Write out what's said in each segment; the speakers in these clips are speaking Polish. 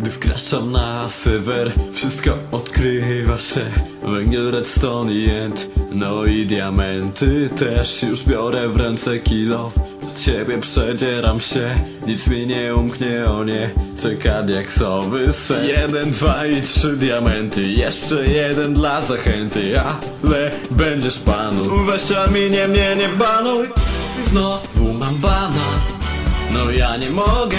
Gdy wkraczam na serwer, wszystko odkrywa się. Węgiel, redstone i end, no i diamenty też Już biorę w ręce kilo, przed ciebie przedzieram się Nic mi nie umknie, o nie, czeka diaksowy sen? Jeden, dwa i trzy diamenty, jeszcze jeden dla zachęty. Ale będziesz panu, weź arminie mnie nie banuj. Znowu mam bana. No ja nie mogę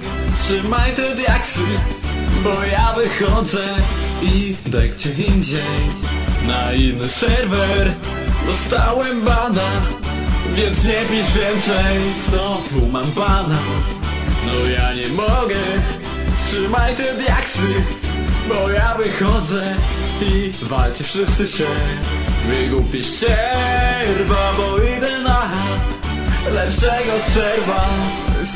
Trzymaj te diaksy Bo ja wychodzę I idę gdzie indziej. Na inny serwer Dostałem bana Więc nie pisz więcej. Znowu mam bana No ja nie mogę. Trzymaj te diaksy Bo ja wychodzę I walcie wszyscy się. Wygłupi ścierwa Bo idę na lepszego serwa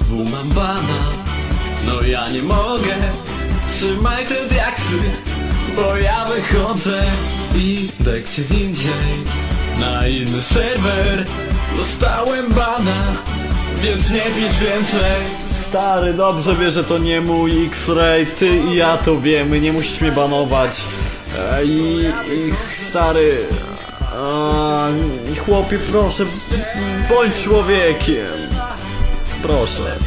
Znowu mam bana. No ja nie mogę. Trzymaj te diaksy Bo ja wychodzę I idę gdzie indziej. Na inny serwer Dostałem bana Więc nie pisz więcej. Stary, dobrze wie, że to nie mój X-Ray, ty i ja to wiemy, nie musisz mnie banować. I, i stary, a, chłopie, proszę, bądź człowiekiem. Proszę.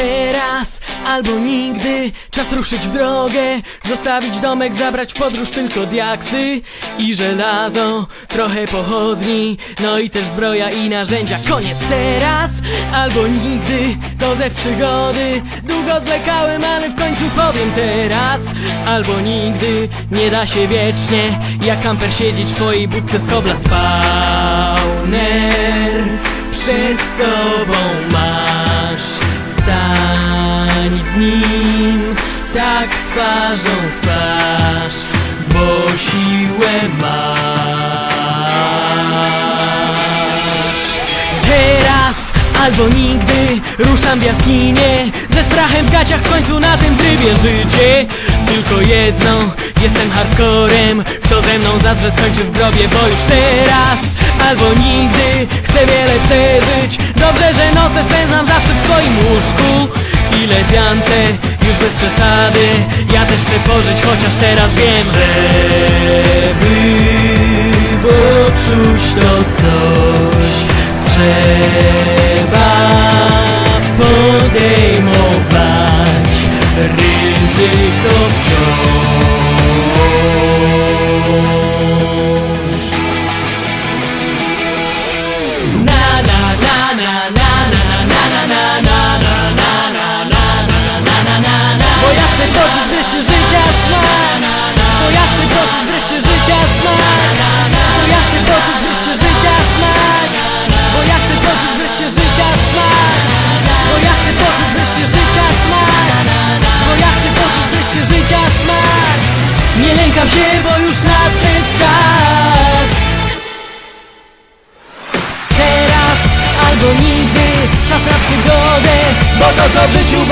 Teraz albo nigdy. Czas ruszyć w drogę Zostawić domek, zabrać w podróż tylko diaksy I żelazo, trochę pochodni No i też zbroja i narzędzia. Koniec teraz albo nigdy To ze przygody. Długo zwlekałem, ale w końcu powiem teraz. Albo nigdy Nie da się wiecznie Jak kamper siedzieć w swojej budce z kobla. Spawner Przed sobą masz Stań z nim Tak twarzą w twarz Bo siłę masz. Teraz albo nigdy ruszam w jaskinie Ze strachem w gaciach w końcu na tym trybie życie. Tylko jedno, jestem hardcorem Kto ze mną zadrze skończy w grobie, bo już teraz albo nigdy. Chcę wiele przeżyć. Dobrze, że noce spędzam zawsze w swoim łóżku. I lepiance, już bez przesady. Ja też chcę pożyć, chociaż teraz wiem Żeby poczuć to coś Trzeba podejmować ryzyko wciąż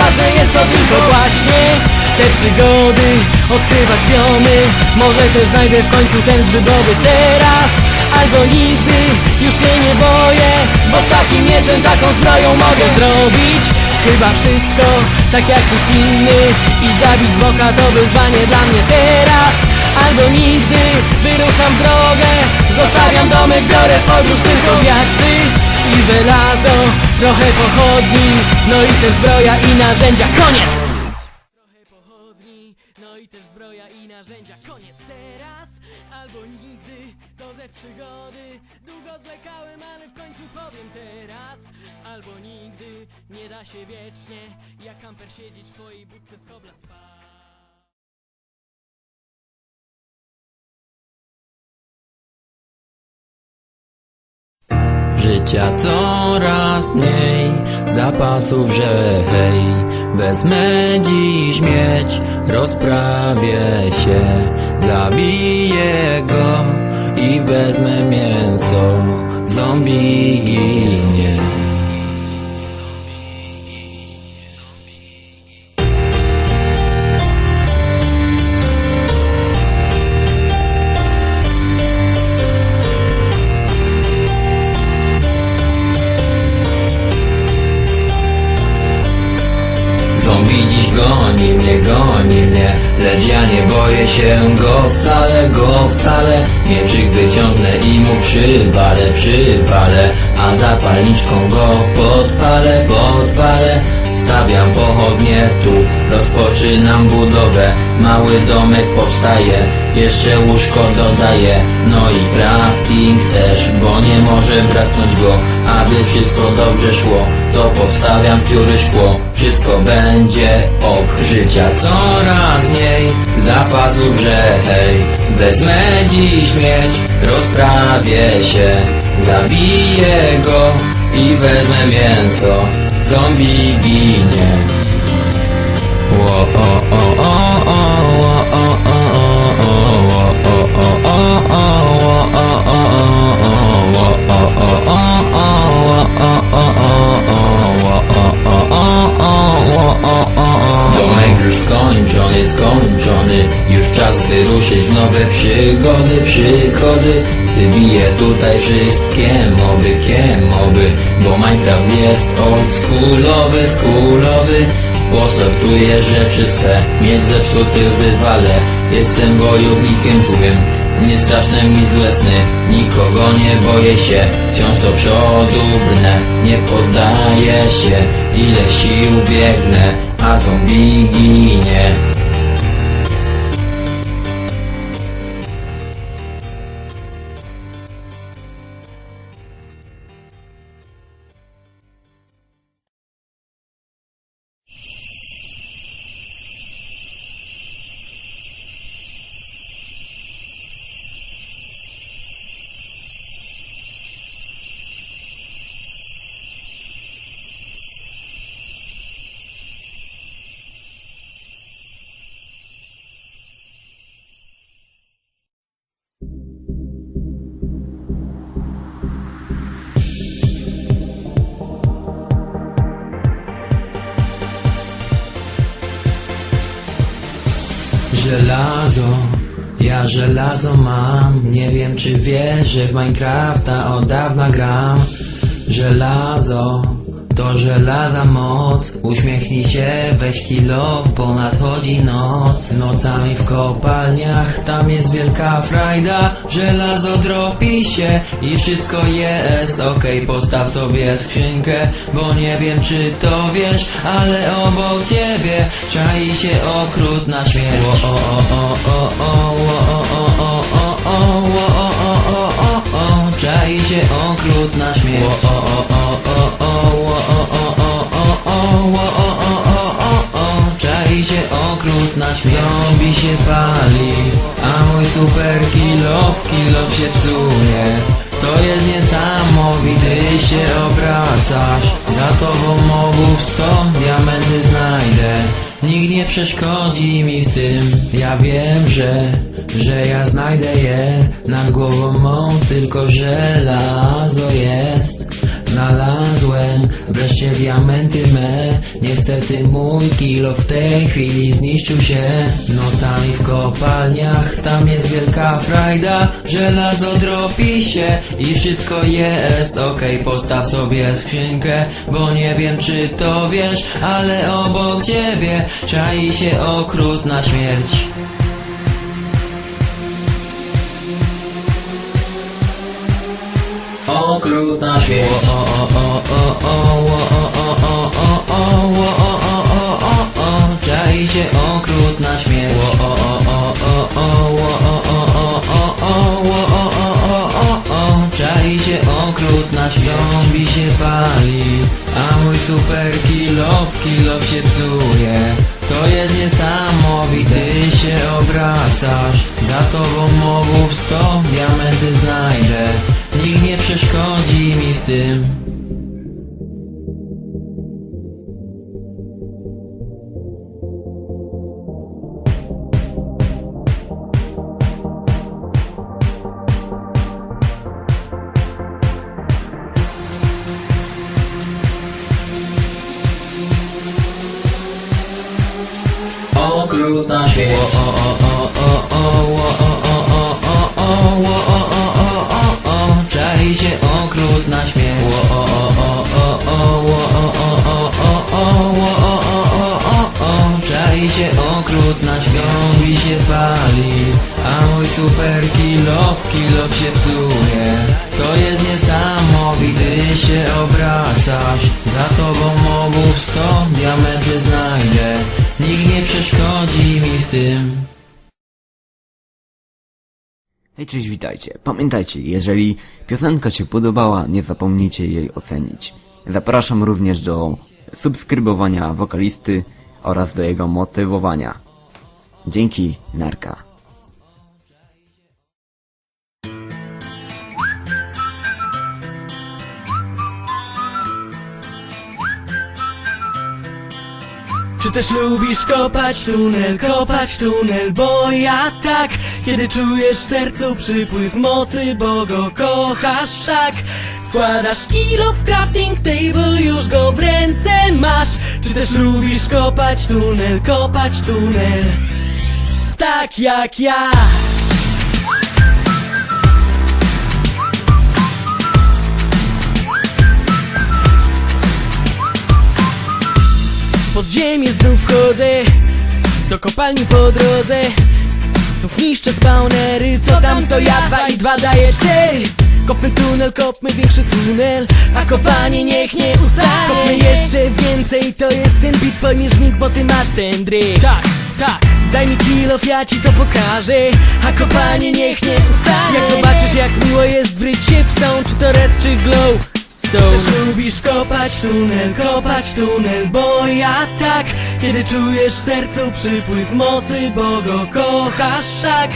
ważne jest to tylko właśnie Te przygody Odkrywać biomy. Może też znajdę w końcu ten grzybowy Teraz albo nigdy Już się nie boję Bo z takim mieczem taką zbroją mogę zrobić Chyba wszystko tak jak nikt inny I zabić z boka to wyzwanie dla mnie teraz. Albo nigdy wyruszam w drogę Zostawiam domek, biorę podróż tylko diaksy I żelazo, trochę pochodni No i też zbroja i narzędzia, koniec! Trochę pochodni, no i też zbroja i narzędzia, koniec. Teraz Albo nigdy, to ze przygody. Długo zwlekałem, ale w końcu powiem teraz. Albo nigdy, nie da się wiecznie Jak kamper siedzieć w swojej budce z kobla spać Życia coraz mniej, zapasów, że hej Wezmę dziś mieć, rozprawię się Zabiję go i wezmę mięso. Zombie ginie się go wcale, go wcale Mieczyk wyciągnę i mu przypalę, przypalę A zapalniczką go podpalę, podpalę Stawiam pochodnie tu, rozpoczynam budowę. Mały domek powstaje, jeszcze łóżko dodaję. No i crafting też, bo nie może braknąć go. Aby wszystko dobrze szło, to powstawiam pióry szkło. Wszystko będzie ok, życia. Coraz mniej Zapasów, że hej, wezmę dziś mieć Rozprawię się, zabiję go i wezmę mięso zombie ginie Ło o o o o o o Domek już skończony, skończony Już czas wyruszyć w nowe przygody, przygody Wybiję tutaj wszystkie oldschoolowy, schoolowy Posortuję rzeczy swe, mieć zepsuty wywalę Jestem wojownikiem z umiem Nie straszne mi złe sny Nikogo nie boję się. Wciąż do przodu brnę Nie poddaję się. Ile sił biegnę A zombie ginie Żelazo, ja żelazo mam. Nie wiem czy wiesz, że w Minecrafta. Od dawna gram. Żelazo, to żelaza moc. Uśmiechnij się, weź kilo, bo nadchodzi noc. Nocami w kopalniach, tam jest wielka frajda. Żelazo dropi się i wszystko jest Okej, postaw sobie skrzynkę, bo nie wiem czy to wiesz Ale obok ciebie czai się okrutna śmierć. O, o, o, o, o, o, nie przeszkodzi mi w tym. Ja wiem, że, że ja znajdę je Nad głową mą tylko żelazo jest Znalazłem wreszcie diamenty me. Niestety mój kilo w tej chwili zniszczył się. Nocami w kopalniach, tam jest wielka frajda. Żelazo dropi się i wszystko jest Okej, postaw sobie skrzynkę, bo nie wiem czy to wiesz Ale obok ciebie czai się okrutna śmierć okrutna śmierć Czai się okrutna śmierć. Czai się okrutna śmierć. Zombie się pali, a mój super kilof, kilof się psuje. To jest niesamowite, ty się obracasz. Za tobą mowów sto diamenty znajdę. Nikt nie przeszkodzi mi w tym Hej, cześć, witajcie. Pamiętajcie, jeżeli piosenka się podobała, nie zapomnijcie jej ocenić. Zapraszam również do subskrybowania wokalisty oraz do jego motywowania. Dzięki, narka. Czy też lubisz kopać tunel, kopać tunel, bo ja tak Kiedy czujesz w sercu przypływ mocy, bo go kochasz wszak. Składasz kilo w crafting table, już go w ręce masz. Czy też lubisz kopać tunel, kopać tunel? Tak jak ja Pod ziemię znów wchodzę Do kopalni po drodze. Znów niszczę spawnery, co tam to ja dwa i dwa daje cztery. Kopmy tunel, kopmy większy tunel A kopanie niech nie ustanie Kopmy jeszcze więcej, to jest ten beat Pojmiesz mi, bo ty masz ten dryk Tak, tak. Daj mi kilof, ja ci to pokażę A kopanie niech nie ustanie Jak zobaczysz jak miło jest wryć się w stone Czy to red, czy glow Stone. Też lubisz kopać tunel, kopać tunel Bo ja tak, kiedy czujesz w sercu przypływ mocy Bo go kochasz wszak.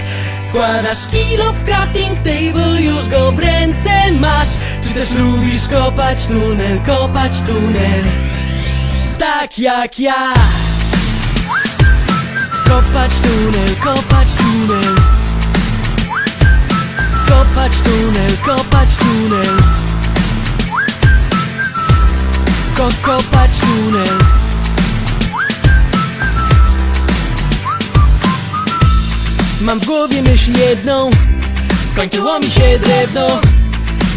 Składasz kilo w crafting table, już go w ręce masz. Czy też lubisz kopać tunel, kopać tunel? Tak jak ja. Kopać tunel, kopać tunel. Kopać tunel, kopać tunel Ko kopać tunel. Mam w głowie myśl jedną. Skończyło mi się drewno.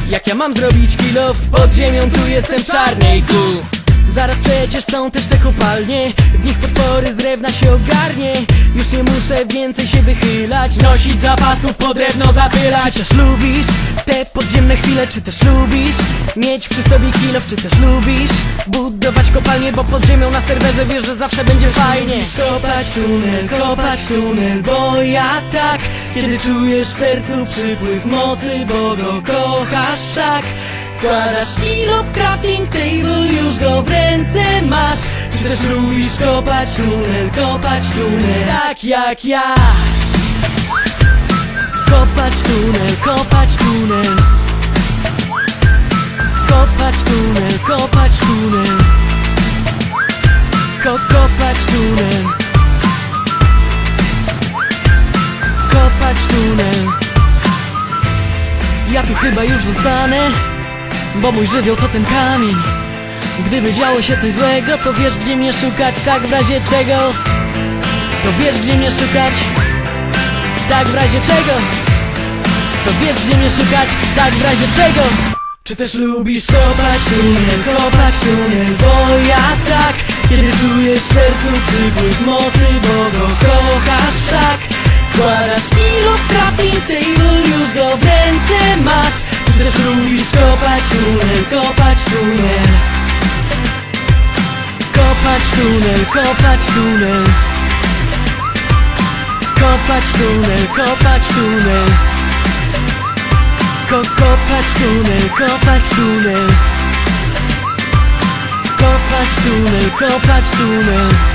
Jak ja mam zrobić kilof Pod ziemią tu jestem w czarnej tu Zaraz przecież są też te kopalnie W nich podpory z drewna się ogarnie. Już nie muszę więcej się wychylać Nosić zapasów po drewno zapylać. Czy też lubisz te podziemne chwile Czy też lubisz mieć przy sobie kilof Czy też lubisz budować kopalnie Bo pod ziemią na serwerze wiesz, że zawsze będzie fajnie. Kopać tunel, kopać tunel Bo ja tak. Kiedy czujesz w sercu przypływ mocy Bo go kochasz wszak Składasz kilo w crafting table, już go w ręce masz. Czy też lubisz kopać tunel, kopać tunel Tak jak ja. Kopać tunel, kopać tunel. Kopać tunel, kopać tunel. Ko kopać tunel. Kopać tunel. Ja tu chyba już zostanę bo mój żywioł to ten kamień. Gdyby działo się coś złego To wiesz gdzie mnie szukać. Tak w razie czego? To wiesz gdzie mnie szukać? Tak w razie czego? To wiesz gdzie mnie szukać? Tak w razie czego? Czy też lubisz kopać tunel Kopać tunel Bo ja tak Kiedy czujesz w sercu przypływ mocy Bo go kochasz wszak Składasz crafting table Już go w ręce masz też lubisz kopać tunel, kopać tunel. Kopać tunel, kopać tunel. Kopać tunel, kopać tunel. Ko kopać tunel, kopać tunel. Kopać tunel, kopać tunel